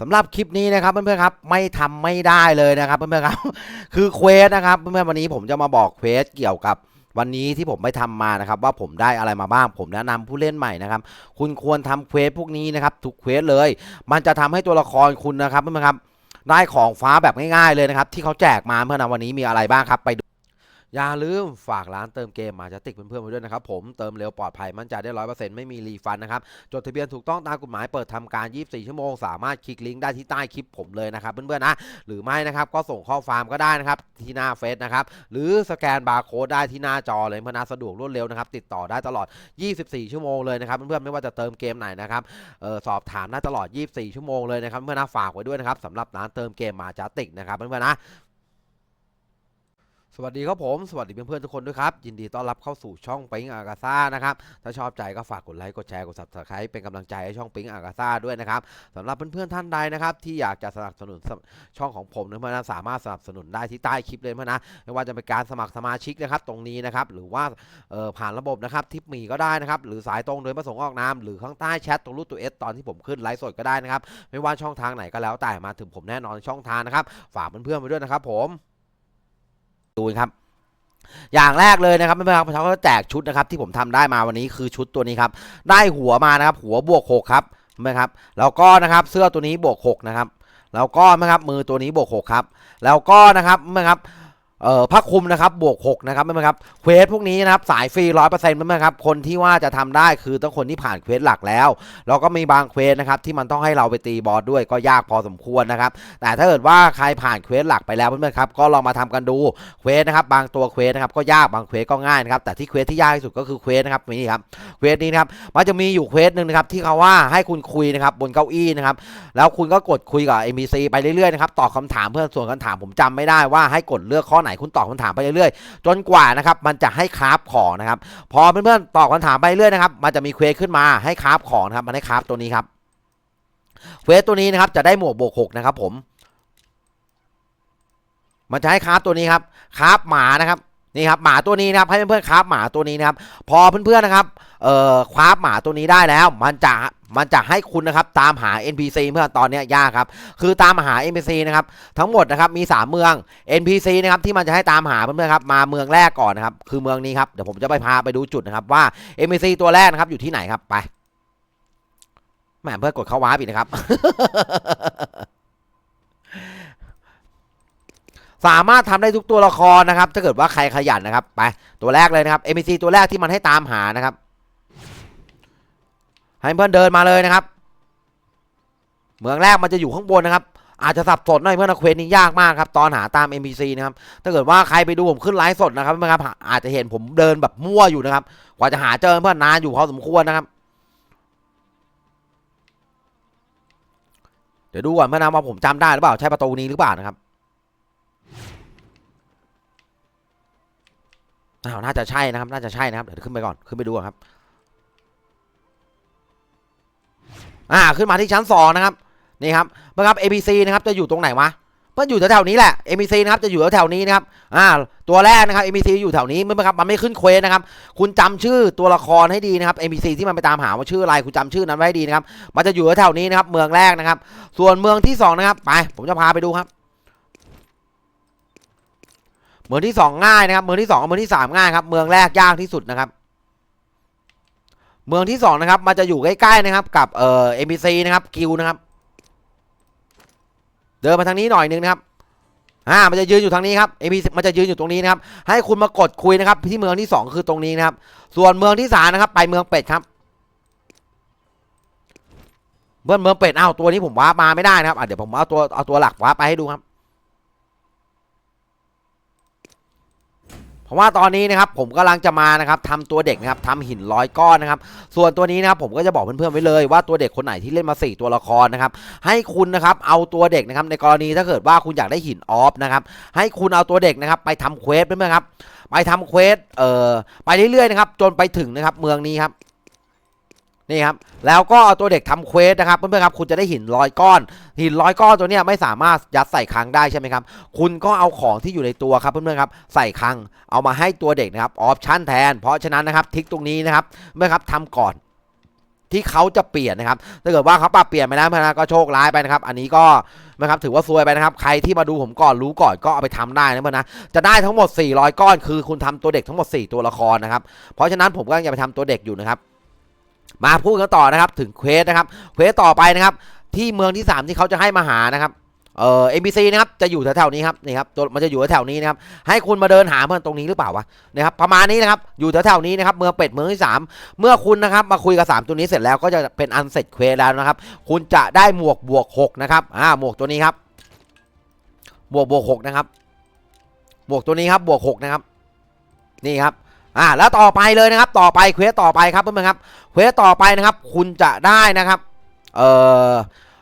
สำหรับคลิปนี้นะครับเพื่อนๆครับไม่ทำไม่ได้เลยนะครับเพื่อนๆครับคือเควสนะครับเพื่อนๆวันนี้ผมจะมาบอกเควสเกี่ยวกับวันนี้ที่ผมไปทำมานะครับว่าผมได้อะไรมาบ้าง ผมแนะนำผู้เล่นใหม่นะครับ คุณควรทำเควสพวกนี้นะครับทุกเควสเลย มันจะทำให้ตัวละครคุณนะครับเพื่อนๆครับได้ของฟ้าแบบง่ายๆเลยนะครับ ที่เขาแจกมาเมื่อนะวันนี้มีอะไรบ้างครับไปดู อย่าลืมฝากร้านเติมเกมมาจะติกเพื่อนๆไว้ด้วยนะครับผมเติมเร็วปลอดภัยมั่นใจได้ร้อยเปอร์เซ็นต์ไม่มีรีฟันนะครับ จดทะเบียนถูกต้องตามกฎหมายเปิดทำการ 24 ชั่วโมง สามารถคลิกลิงก์ได้ที่ใต้คลิปผมเลยนะครับเพื่อนๆนะหรือไม่นะครับก็ส่งข้อความก็ได้นะครับที่หน้าเฟซนะครับหรือสแกนบาร์โค้ดได้ที่หน้าจอเลยเพื่อนนะสะดวกรวดเร็วนะครับติดต่อได้ตลอด 24 ชั่วโมงเลยนะครับเพื่อนๆไม่ว่าจะเติมเกมไหนนะครับออสอบถามได้ตลอด 24 ชั่วโมงเลยนะครับเพื่อนๆนะฝากไว้ด้วยนะครับสำหรับร้านเติมเกมมาจาติกนะครับเพื่อนๆนะ สวัสดีครับผม สวัสดีเพื่อนๆทุกคนด้วยครับ ยินดีต้อนรับเข้าสู่ช่องปิงอากาซ่านะครับ ถ้าชอบใจก็ฝากกดไลค์ กดแชร์ กด subscribe เป็นกำลังใจให้ช่องปิงอากาซ่าด้วยนะครับสำหรับเพื่อนๆท่านใดนะครับ ที่อยากจะสนับสนุนช่องของผมนะเพื่อนสามารถสนับสนุนได้ที่ใต้คลิปเลยเพื่อนนะ ไม่ว่าจะเป็นการสมัครสมาชิกนะครับตรงนี้นะครับ หรือว่าผ่านระบบนะครับทิปมีก็ได้นะครับ หรือสายตรงโดยประสงค์ออกนามหรือข้างใต้แชทตรงรูปตัวเอสตอนที่ผมขึ้นไลฟ์สดก็ได้นะครับ ไม่ว่าช่องทางไหนก็แล้วแต่มาถึงผมแน่นอนช่องทางนะครับ ฝากเพื่อนๆไว้ด้วยนะครับผม ดูครับอย่างแรกเลยนะครับเพื่อนๆครับเขาก็แจกชุดนะครับที่ผมทำได้มาวันนี้คือชุดตัวนี้ครับได้หัวมานะครับหัวบวกหกครับเห็นไหมครับแล้วก็นะครับเสื้อตัวนี้บวกหกนะครับแล้วก็นะครับมือตัวนี้บวกหกครับแล้วก็นะครับเห็นไหมครับ เอ่อผ้าคลุมนะครับบวกหกนะครับเห็นไหมครับเควสพวกนี้นะครับสายฟรีร้อยเปอร์เซ็นต์ไหมครับคนที่ว่าจะทำได้คือต้องคนที่ผ่านเควสหลักแล้วแล้วก็มีบางเควสนะครับที่มันต้องให้เราไปตีบอสด้วยก็ยากพอสมควรนะครับแต่ถ้าเกิดว่าใครผ่านเควสหลักไปแล้วเพื่อนๆครับก็ลองมาทำกันดูเควสนะครับบางตัวเควสนะครับก็ยากบางเควสก็ง่ายนะครับแต่ที่เควสที่ยากที่สุดก็คือเควสนะครับนี่ครับเควสนี้นะครับมันจะมีอยู่เควสหนึ่งนะครับที่เขาว่าให้คุณคุยนะครับบนเก้าอี้นะครับแล้วคุณก็กดคุยกับ NPC ไปเรื่อยๆนะครับตอบคำถามเพื่อนส่วนคำถามผมจำไม่ได้ว่าให้กดเลือกข้อไหนคุณตอบคำถามไปเรื่อยๆ จนกว่านะครับมันจะให้คราฟของนะครับพอเพื่อนๆตอบคำถามไปเรื่อยนะครับมันจะมีเควสขึ้นมาให้คราฟของนะครับมันให้คราฟตัวนี้ครับเควสตัวนี้นะครับจะได้หมวกบวกหกนะครับผมมันจะให้คราฟตัวนี้ครับคราฟหมานะครับ นี่ครับหมาตัวนี้นะครับให้เพื่อนๆคราฟหมาตัวนี้นะครับพอเพื่อนๆนะครับเอ่อคราฟหมาตัวนี้ได้แล้ว มันจะมันจะให้คุณนะครับตามหา NPC เพื่อนตอนนี้ยากครับคือตามหา NPC นะครับทั้งหมดนะครับมี 3 เมือง NPC นะครับที่มันจะให้ตามหาเพื่อนๆครับมาเมืองแรกก่อนนะครับคือเมืองนี้ครับเดี๋ยวผมจะไปพาไปดูจุดนะครับว่า NPC ตัวแรกนะครับอยู่ที่ไหนครับไปแหมเพื่อนกดเข้าวาร์ปอีกนะครับ สามารถทำได้ทุกตัวละครนะครับ ถ้าเกิดว่าใครขยันนะครับ ไป ตัวแรกเลยนะครับ NPC ตัวแรกที่มันให้ตามหานะครับ ให้เพื่อนเดินมาเลยนะครับ เมืองแรกมันจะอยู่ข้างบนนะครับ อาจจะสับสนหน่อยเพื่อนนะเควสนี้ยากมากครับ ตอนหาตาม NPC นะครับ ถ้าเกิดว่าใครไปดูผมขึ้นไลฟ์สดนะครับเพื่อนครับ อาจจะเห็นผมเดินแบบมั่วอยู่นะครับ กว่าจะหาเจอเพื่อนนานอยู่พอสมควรนะครับเดี๋ยวดูก่อนเพื่อนนะว่าผมจำได้หรือเปล่าใช่ประตูนี้หรือเปล่านะครับ น่าจะใช่นะครับ น่าจะใช่นะครับ เดี๋ยวขึ้นไปก่อน ขึ้นไปดูครับ อ่า ขึ้นมาที่ชั้นสองนะครับ นี่ครับเมื่อครับ ABC นะครับ จะอยู่ตรงไหนวะเพื่อนอยู่แถวๆนี้แหละ ABC นะครับ จะอยู่แถวๆนี้นะครับ อ่า ตัวแรกนะครับ ABC อยู่แถวนี้เมื่อครับ มันไม่ขึ้นเควสนะครับ คุณจำชื่อตัวละครให้ดีนะครับ ABC ที่มันไปตามหาว่าชื่ออะไร คุณจำชื่อนั้นไว้ให้ดีนะครับ มันจะอยู่แถวๆนี้นะครับ เมืองแรกนะครับ ส่วนเมืองที่สองนะครับ ไป ผมจะพาไปดูครับ เมืองที่สองง่ายนะครับ เมืองที่สองกับเมืองที่สามง่ายครับ เมืองแรกยากที่สุดนะครับ เมืองที่สองนะครับ มันจะอยู่ใกล้ๆนะครับ กับเอ่อ NPC นะครับกิลนะครับ เดินมาทางนี้หน่อยนึงนะครับอ่ามันจะยืนอยู่ทางนี้ครับ NPC มันจะยืนอยู่ตรงนี้นะครับ ให้คุณมากดคุยนะครับ ที่เมืองที่สองคือตรงนี้นะครับ ส่วนเมืองที่สามนะครับ ไปเมืองเป็ดครับเมือเมืองเป็ดอ้าวตัวนี้ผมว้ามาไม่ได้นะครับอะเดี๋ยวผมเอาตัวเอาตัวหลักว้าไปให้ดูครับ เพราะว่าตอนนี้นะครับผมกำลังจะมานะครับทำตัวเด็กนะครับทำหินร้อยก้อนนะครับส่วนตัวนี้นะครับผมก็จะบอกเพื่อนๆไว้เลยว่าตัวเด็กคนไหนที่เล่นมา 4 ตัวละครนะครับให้คุณนะครับเอาตัวเด็กนะครับในกรณีถ้าเกิดว่าคุณอยากได้หินออฟนะครับให้คุณเอาตัวเด็กนะครับไปทำเควสเพื่อนๆครับไปทำเควสเอ่อไปเรื่อยๆนะครับจนไปถึงนะครับเมืองนี้ครับ นี่ครับแล้วก็เอาตัวเด็กทำเควสนะครับเพื่อนๆครับคุณจะได้หินร้อยก้อน หินร้อยก้อนตัวเนี้ยไม่สามารถยัดใส่คลังได้ใช่ไหมครับคุณก็เอาของที่อยู่ในตัวครับเพื่อนๆครับใส่คลังเอามาให้ตัวเด็กนะครับออปชั่นแทน เพราะฉะนั้นนะครับทิกตรงนี้นะครับเมื่อครับทำก่อนที่เขาจะเปลี่ยนนะครับ ถ้าเกิดว่าเขาปรับเปลี่ยนไปแล้วนะก็โชคร้ายไปนะครับ อันนี้ก็นะครับถือว่าซวยไปนะครับ ใครที่มาดูผมก่อนรู้ก่อนก็เอาไปทำได้นะเพื่อนนะ จะได้ทั้งหมด 400 ก้อน คือคุณทำตัวเด็กทั้งหมด 4 ตัวละครนะครับ เพราะฉะนั้นผมก็ยังจะไปทำตัวเด็กอยู่นะครับ มาพูดกันต่อนะครับถึงเควสนะครับเควสต่อไปนะครับ ที่เมืองที่ 3 ที่เขาจะให้มาหานะครับเอ่อ NPC นะครับจะอยู่แถวๆนี้ครับนี่ครับตัวมันจะอยู่แถวๆนี้นะครับให้คุณมาเดินหาเพื่อนตรงนี้หรือเปล่าวะนะครับประมาณนี้นะครับอยู่แถวๆนี้นะครับเมืองเป็ดเมืองที่ 3 เมื่อคุณนะครับมาคุยกับ 3 ตัวนี้เสร็จแล้วก็จะเป็นอันเสร็จเควสแล้วนะครับ คุณจะได้หมวกบวก6นะครับอ่าหมวกตัวนี้ครับบวกบวก6นะครับบวกตัวนี้ครับบวก6นะครับนี่ครับ อ่าแล้วต่อไปเลยนะครับ ต่อไปเควสต่อไปครับเพื่อนๆครับเควสต่อไปนะครับ คุณจะได้นะครับเอ่อ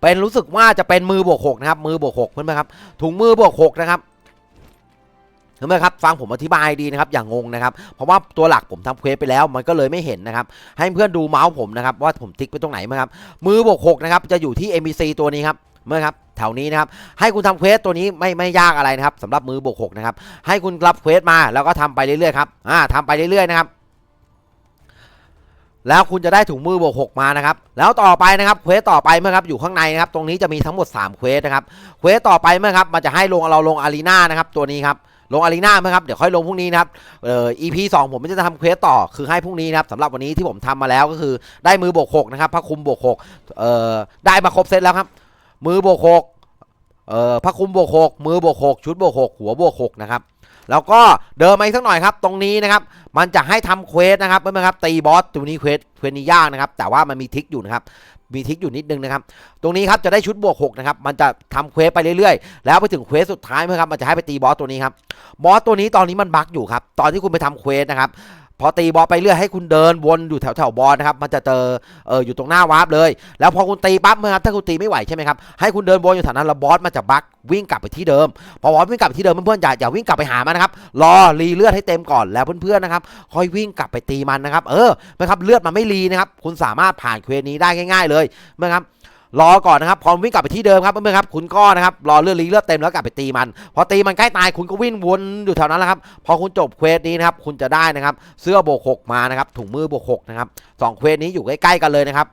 เป็นรู้สึกว่าจะเป็นมือบวกหกนะครับมือบวกหกเพื่อนๆครับถุงมือบวกหกนะครับเห็นไหมครับฟังผมอธิบายดีนะครับอย่างงงนะครับ เพราะว่าตัวหลักผมทำเควสไปแล้วมันก็เลยไม่เห็นนะครับ ให้เพื่อนดูเมาส์ผมนะครับว่าผมติ๊กไปตรงไหนมั้งครับมือบวกหกนะครับจะอยู่ที่ NPC ตัวนี้ครับเมื่อครับ แถวนี้นะครับให้คุณทำเควสตัวนี้ไม่ไม่ยากอะไรนะครับสำหรับมือบวกหกนะครับให้คุณรับเควสมาแล้วก็ทำไปเรื่อยๆครับอ่าทำไปเรื่อยๆนะครับแล้วคุณจะได้ถุงมือบวกหกมานะครับ แล้วต่อไปนะครับเควสต่อไปเมื่อครับอยู่ข้างในนะครับ ตรงนี้จะมีทั้งหมด3เควสนะครับเควสต่อไปเมื่อครับมันจะให้ลงเราลงอารีนานะครับตัวนี้ครับลงอารีนาไหมครับเดี๋ยวค่อยลงพรุ่งนี้นะครับเอ่อ EP 2 ผมจะทำเควสต่อคือให้พรุ่งนี้นะครับสำหรับวันนี้ที่ผมทำมาแล้วก็คือได้มือบวกหกนะครับพระคุมบวกหกเอ่อได้มาครบเซตแล้วครับ มือบวกหกเอ่อพระคุมบวกหกมือบวกหกชุดบวกหกหัวบวกหกนะครับแล้วก็เดินมาอีกสักหน่อยครับ ตรงนี้นะครับ มันจะให้ทำเควสนะครับเพื่อนๆครับตีบอสตัวนี้เควสเควสนี้ยากนะครับ แต่ว่ามันมีทิกอยู่นะครับ มีทิกอยู่นิดนึงนะครับ ตรงนี้ครับจะได้ชุดบวก6นะครับ มันจะทำเควสไปเรื่อยๆ แล้วไปถึงเควสสุดท้ายเพื่อนครับ มันจะให้ไปตีบอสตัวนี้ครับ บอสตัวนี้ตอนนี้มันบั๊กอยู่ครับ ตอนที่คุณไปทำเควสนะครับ พอตีบอสไปเรื่อยให้คุณเดินวนอยู่แถวแถวบอสนะครับมันจะเจอเอออยู่ตรงหน้าวาร์ปเลย แล้วพอคุณตีปั๊บนะครับถ้าคุณตีไม่ไหวใช่ไหมครับให้คุณเดินวนอยู่แถวนั้นแล้วบอสมันจะบักวิ่งกลับไปที่เดิม พอบอสวิ่งกลับไปที่เดิมเพื่อนๆอย่าอย่าวิ่งกลับไปหามันนะครับรอรีเลือดให้เต็มก่อนแล้วเพื่อนๆนะครับค่อยวิ่งกลับไปตีมันนะครับ เออนะครับเลือดมันไม่รีนะครับคุณสามารถผ่านเควสนี้ได้ง่าย ๆ เลยนะครับ รอก่อนนะครับพอวิ่งกลับไปที่เดิมครับเพื่อนๆครับคุณก็นะครับรอเลือดรีเลือดเต็มแล้วกลับไปตีมัน พอตีมันใกล้ตายคุณก็วิ่งวนอยู่แถวนั้นแหละครับพอคุณจบเควสนี้นะครับคุณจะได้นะครับเสื้อโบกหกมานะครับถุงมือโบกหกนะครับสองเควสนี้อยู่ใกล้ๆกันเลยนะครับ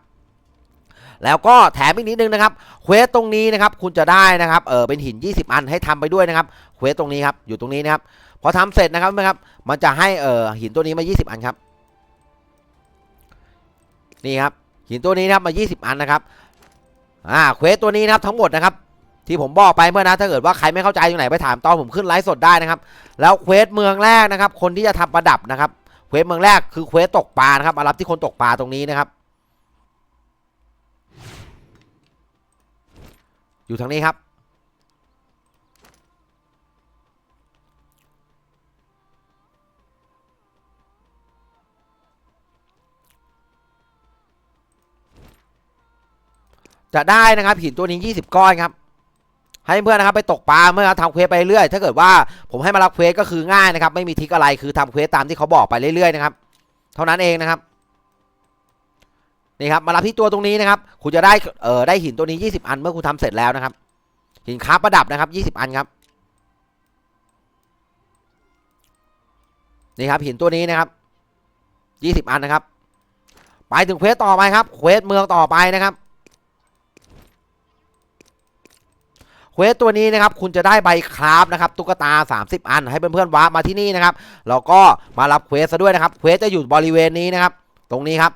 แล้วก็แถมอีกนิดนึงนะครับเควสตรงนี้นะครับคุณจะได้นะครับเออเป็นหิน 20 อันให้ทำไปด้วยนะครับเควสตรงนี้ครับอยู่ตรงนี้นะครับพอทำเสร็จนะครับนะครับมันจะให้เออหินตัวนี้มา 20 อันครับนี่ครับหินตัวนี้นะครับมา 20 อันนะครับ อ่าเควสตัวนี้นะครับทั้งหมดนะครับที่ผมบอกไปเมื่อนะถ้าเกิดว่าใครไม่เข้าใจตรงไหนไปถามตอนผมขึ้นไลฟ์สดได้นะครับ แล้วเควสเมืองแรกนะครับ คนที่จะทำประดับนะครับเควสเมืองแรกคือเควสตกปลานะครับมารับที่คนตกปลาตรงนี้นะครับ อยู่ทางนี้ครับ จะได้นะครับหินตัวนี้ 20 ก้อนครับให้เพื่อนนะครับไปตกปลาเมื่อทำเควสไปเรื่อยถ้าเกิดว่าผมให้มารับเควสก็คือง่ายนะครับ ไม่มีทิกอะไรคือทำเควสตามที่เขาบอกไปเรื่อยๆนะครับ เท่านั้นเองนะครับนี่ครับมารับที่ตัวตรงนี้นะครับ คุณจะได้เอ่อได้หินตัวนี้ 20 อันเมื่อคุณทำเสร็จแล้วนะครับ หินคราฟประดับนะครับ 20 อันครับนี่ครับหินตัวนี้นะครับ 20 อันนะครับ ไปถึงเควสต่อไปครับเควสเมืองต่อไปนะครับ เควสตัวนี้นะครับคุณจะได้ใบคราฟนะครับตุ๊กตา 30 อัน ให้เพื่อนๆว้าร์ปมาที่นี่นะครับแล้วก็มารับเควสซะด้วยนะครับเควสจะอยู่บริเวณนี้นะครับตรงนี้ครับ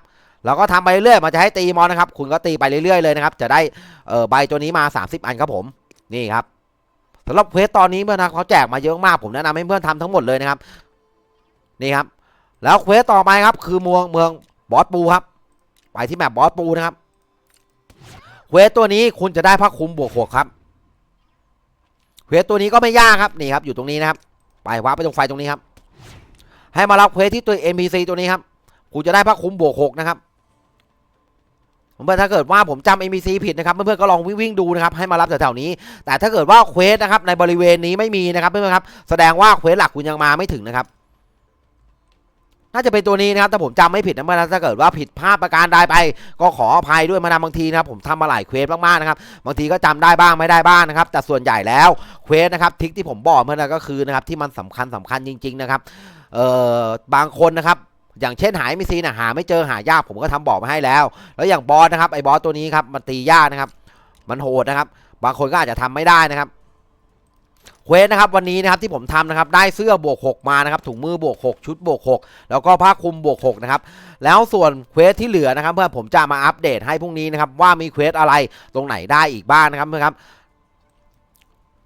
เราก็ทำไปเรื่อยมันจะให้ตีมอนนะครับ คุณก็ตีไปเรื่อยๆเลยนะครับ จะได้เออใบตัวนี้มา 30 อันครับผมนี่ครับสำหรับเควสตอนนี้เพื่อนนะเขาแจกมาเยอะมากผมแนะนำให้เพื่อนทำทั้งหมดเลยนะครับนี่ครับ แล้วเควสต่อไปครับ คือเมืองเมืองบอสปูครับ ไปที่แมปบอสปูนะครับเควสตัวนี้คุณจะได้ผ้าคลุมบวกหกครับ เควสตัวนี้ก็ไม่ยากครับนี่ครับอยู่ตรงนี้นะครับไปวาไปตรงไฟตรงนี้ครับ ให้มารับเควสที่ตัว NPC ตัวนี้ครับคุณจะได้พระคุ้มบวกหกนะครับเพื่อนถ้าเกิดว่าผมจำ NPC ผิดนะครับเพื่อนๆก็ลองวิ่งดูนะครับให้มารับแถวๆนี้ แต่ถ้าเกิดว่าเควสนะครับในบริเวณนี้ไม่มีนะครับเพื่อนๆครับแสดงว่าเควสหลักคุณยังมาไม่ถึงนะครับ น่าจะเป็นตัวนี้นะครับถ้าผมจำไม่ผิดนะเมื่อถ้าเกิดว่าผิดพลาดประการใดไป ก็ขออภัยด้วยมานะบางทีนะครับผมทำมาหลายเควสมากๆนะครับบางทีก็จำได้บ้างไม่ได้บ้างนะครับแต่ส่วนใหญ่แล้วเควสนะครับทิกที่ผมบอกเมื่อนั้นก็คือนะครับที่มันสำคัญสำคัญจริง ๆนะครับเอ่อบางคนนะครับอย่างเช่นหายไมีซีนะหาไม่เจอหายากผมก็ทำบอกมาให้แล้ว แล้วอย่างบอสนะครับไอ้บอสตัวนี้ครับมันตียากนะครับ มันโหดนะครับ บางคนก็อาจจะทำไม่ได้นะครับ เควสนะครับวันนี้นะครับที่ผมทำนะครับได้เสื้อบวก 6 มานะครับถุงมือบวก 6 ชุดบวก 6 แล้วก็ผ้าคลุมบวก 6 นะครับ แล้วส่วนเควสที่เหลือนะครับเพื่อผมจะมาอัปเดตให้พรุ่งนี้นะครับว่ามีเควสอะไรตรงไหนได้อีกบ้างนะครับเพื่อนครับ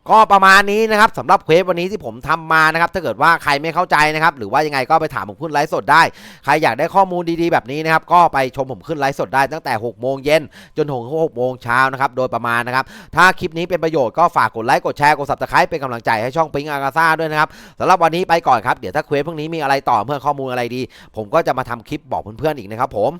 ก็ประมาณนี้นะครับสำหรับเควสวันนี้ที่ผมทำมานะครับถ้าเกิดว่าใครไม่เข้าใจนะครับหรือว่ายังไงก็ไปถามผมขึ้นไลฟ์สดได้ ใครอยากได้ข้อมูลดีๆแบบนี้นะครับก็ไปชมผมขึ้นไลฟ์สดได้ตั้งแต่6โมงเย็นจนถึง6โมงเช้านะครับโดยประมาณนะครับถ้าคลิปนี้เป็นประโยชน์ก็ฝากกดไลค์กดแชร์กด subscribe เป็นกำลังใจให้ช่องปิงอากาซ่าด้วยนะครับสำหรับวันนี้ไปก่อนครับเดี๋ยวถ้าเควสพวกนี้มีอะไรต่อเพื่อข้อมูลอะไรดี ผมก็จะมาทำคลิปบอกเพื่อนๆอีกนะครับผม